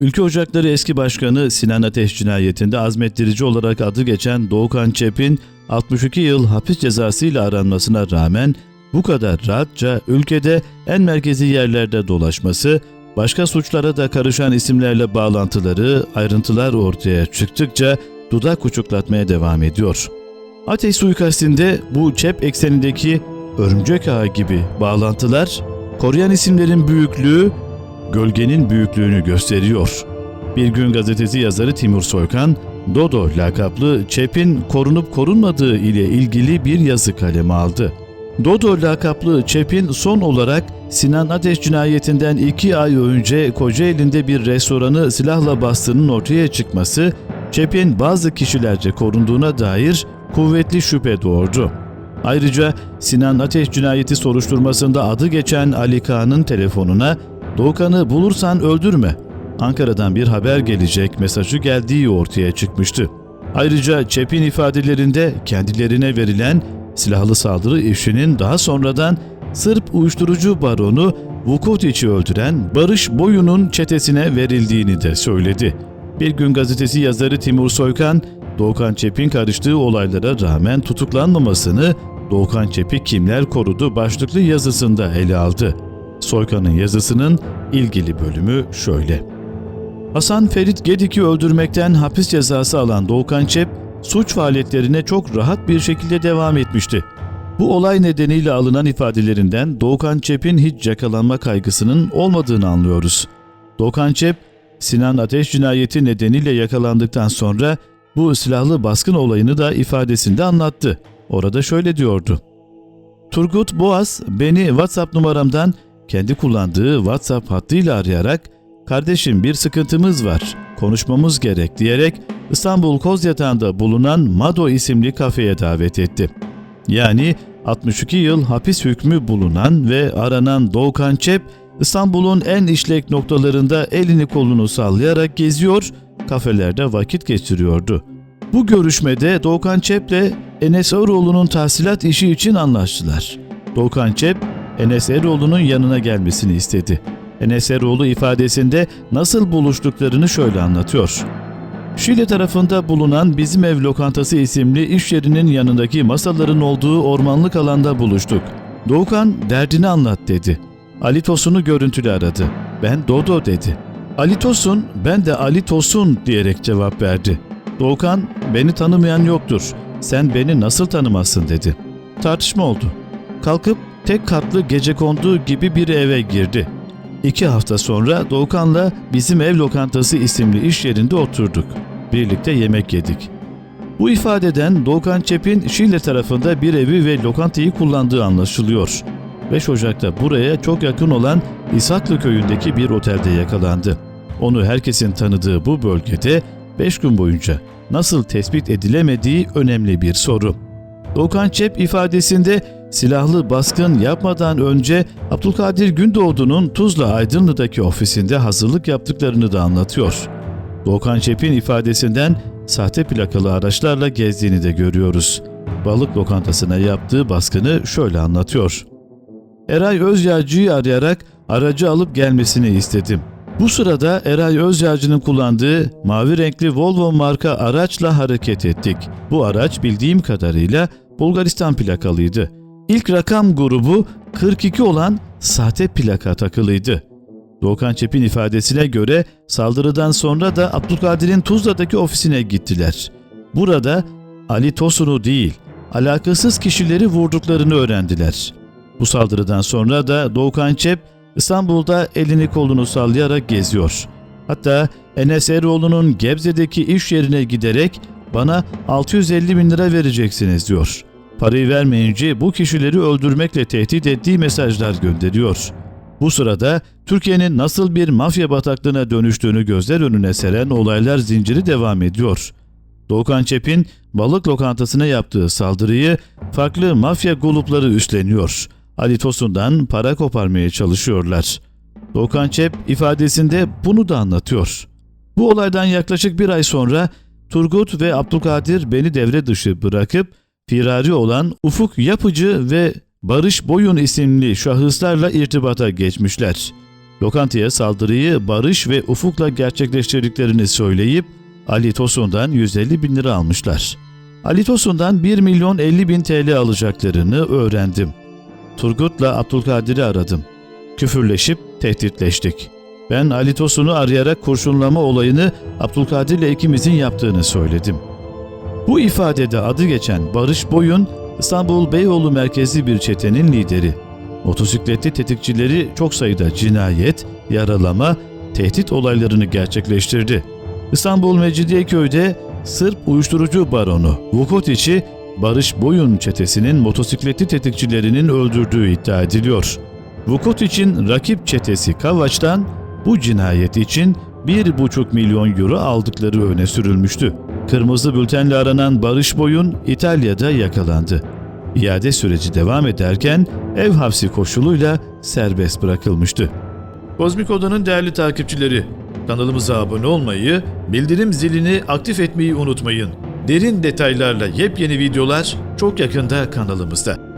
Ülke Ocakları eski başkanı Sinan Ateş cinayetinde azmettirici olarak adı geçen Doğukan Çep'in 62 yıl hapis cezasıyla aranmasına rağmen bu kadar rahatça ülkede en merkezi yerlerde dolaşması, başka suçlara da karışan isimlerle bağlantıları, ayrıntılar ortaya çıktıkça dudak uçuklatmaya devam ediyor. Ateş suikastinde bu çep eksenindeki örümcek ağı gibi bağlantılar, koruyan isimlerin büyüklüğü, gölgenin büyüklüğünü gösteriyor. Bir gün gazetesi yazarı Timur Soykan, Dodo lakaplı Çep'in korunup korunmadığı ile ilgili bir yazı kaleme aldı. Dodo lakaplı Çep'in son olarak Sinan Ateş cinayetinden iki ay önce Kocaeli'nde bir restoranı silahla bastığının ortaya çıkması, Çep'in bazı kişilerce korunduğuna dair kuvvetli şüphe doğurdu. Ayrıca Sinan Ateş cinayeti soruşturmasında adı geçen Ali Kağan'ın telefonuna Doğukan'ı bulursan öldürme. Ankara'dan bir haber gelecek mesajı geldiği ortaya çıkmıştı. Ayrıca Çep'in ifadelerinde kendilerine verilen silahlı saldırı işinin daha sonradan Sırp uyuşturucu baronu Vukotic'i öldüren Barış Boyun'un çetesine verildiğini de söyledi. Bir gün gazetesi yazarı Timur Soykan, Doğukan Çep'in karıştığı olaylara rağmen tutuklanmamasını Doğukan Çep'i kimler korudu başlıklı yazısında ele aldı. Soykan'ın yazısının ilgili bölümü şöyle. Hasan Ferit Gedik'i öldürmekten hapis cezası alan Doğukan Çep, suç faaliyetlerine çok rahat bir şekilde devam etmişti. Bu olay nedeniyle alınan ifadelerinden Doğukan Çep'in hiç yakalanma kaygısının olmadığını anlıyoruz. Doğukan Çep, Sinan Ateş cinayeti nedeniyle yakalandıktan sonra bu silahlı baskın olayını da ifadesinde anlattı. Orada şöyle diyordu. Turgut Boğaz beni WhatsApp numaramdan kendi kullandığı WhatsApp hattıyla arayarak "Kardeşim bir sıkıntımız var. Konuşmamız gerek." diyerek İstanbul Kozyatağı'nda bulunan Mado isimli kafeye davet etti. Yani 62 yıl hapis hükmü bulunan ve aranan Doğukan Çep, İstanbul'un en işlek noktalarında elini kolunu sallayarak geziyor, kafelerde vakit geçiriyordu. Bu görüşmede Doğukan Çep'le Enes Eroğlu'nun tahsilat işi için anlaştılar. Doğukan Çep, Enes Eroğlu'nun yanına gelmesini istedi. Enes Eroğlu ifadesinde nasıl buluştuklarını şöyle anlatıyor. Şile tarafında bulunan Bizim Ev Lokantası isimli iş yerinin yanındaki masaların olduğu ormanlık alanda buluştuk. Doğukan derdini anlat dedi. Ali Tosun'u görüntülü aradı. Ben Dodo dedi. Ali Tosun, ben de Ali Tosun diyerek cevap verdi. Doğukan, beni tanımayan yoktur. Sen beni nasıl tanımazsın dedi. Tartışma oldu. Kalkıp tek katlı gece konduğu gibi bir eve girdi. İki hafta sonra Doğukan'la bizim ev lokantası isimli iş yerinde oturduk. Birlikte yemek yedik. Bu ifadeden Doğukan Çep'in Şile tarafında bir evi ve lokantayı kullandığı anlaşılıyor. 5 Ocak'ta buraya çok yakın olan İshaklı köyündeki bir otelde yakalandı. Onu herkesin tanıdığı bu bölgede 5 gün boyunca nasıl tespit edilemediği önemli bir soru. Doğukan Çep ifadesinde silahlı baskın yapmadan önce Abdülkadir Gündoğdu'nun Tuzla Aydınlı'daki ofisinde hazırlık yaptıklarını da anlatıyor. Doğukan Çep'in ifadesinden sahte plakalı araçlarla gezdiğini de görüyoruz. Balık lokantasına yaptığı baskını şöyle anlatıyor. Eray Özyağcı'yı arayarak aracı alıp gelmesini istedim. Bu sırada Eray Özyağcı'nın kullandığı mavi renkli Volvo marka araçla hareket ettik. Bu araç bildiğim kadarıyla Bulgaristan plakalıydı. İlk rakam grubu 42 olan sahte plaka takılıydı. Doğukan Çep'in ifadesine göre saldırıdan sonra da Abdülkadir'in Tuzla'daki ofisine gittiler. Burada Ali Tosun'u değil, alakasız kişileri vurduklarını öğrendiler. Bu saldırıdan sonra da Doğukan Çep İstanbul'da elini kolunu sallayarak geziyor. Hatta Enes Eroğlu'nun Gebze'deki iş yerine giderek bana 650 bin lira vereceksiniz diyor. Parayı vermeyince bu kişileri öldürmekle tehdit ettiği mesajlar gönderiyor. Bu sırada Türkiye'nin nasıl bir mafya bataklığına dönüştüğünü gözler önüne seren olaylar zinciri devam ediyor. Doğukan Çep'in balık lokantasına yaptığı saldırıyı farklı mafya grupları üstleniyor. Ali Tosun'dan para koparmaya çalışıyorlar. Doğukan Çep ifadesinde bunu da anlatıyor. Bu olaydan yaklaşık bir ay sonra Turgut ve Abdülkadir beni devre dışı bırakıp firari olan Ufuk Yapıcı ve Barış Boyun isimli şahıslarla irtibata geçmişler. lokantaya saldırıyı Barış ve Ufuk'la gerçekleştirdiklerini söyleyip Ali Tosun'dan 150 bin lira almışlar. Ali Tosun'dan 1 milyon 50 bin TL alacaklarını öğrendim. Turgut'la Abdülkadir'i aradım. Küfürleşip tehditleştik. Ben Ali Tosun'u arayarak kurşunlama olayını Abdülkadir'le ikimizin yaptığını söyledim. Bu ifadede adı geçen Barış Boyun, İstanbul Beyoğlu merkezli bir çetenin lideri. Motosikletli tetikçileri çok sayıda cinayet, yaralama, tehdit olaylarını gerçekleştirdi. İstanbul Mecidiyeköy'de Sırp uyuşturucu baronu Vukotiç'i Barış Boyun çetesinin motosikletli tetikçilerinin öldürdüğü iddia ediliyor. Vukotiç'in rakip çetesi Kavaç'tan bu cinayet için 1,5 milyon euro aldıkları öne sürülmüştü. Kırmızı bültenle aranan Barış Boyun İtalya'da yakalandı. İade süreci devam ederken ev hapsi koşuluyla serbest bırakılmıştı. Kozmik Oda'nın değerli takipçileri, kanalımıza abone olmayı, bildirim zilini aktif etmeyi unutmayın. Derin detaylarla yepyeni videolar çok yakında kanalımızda.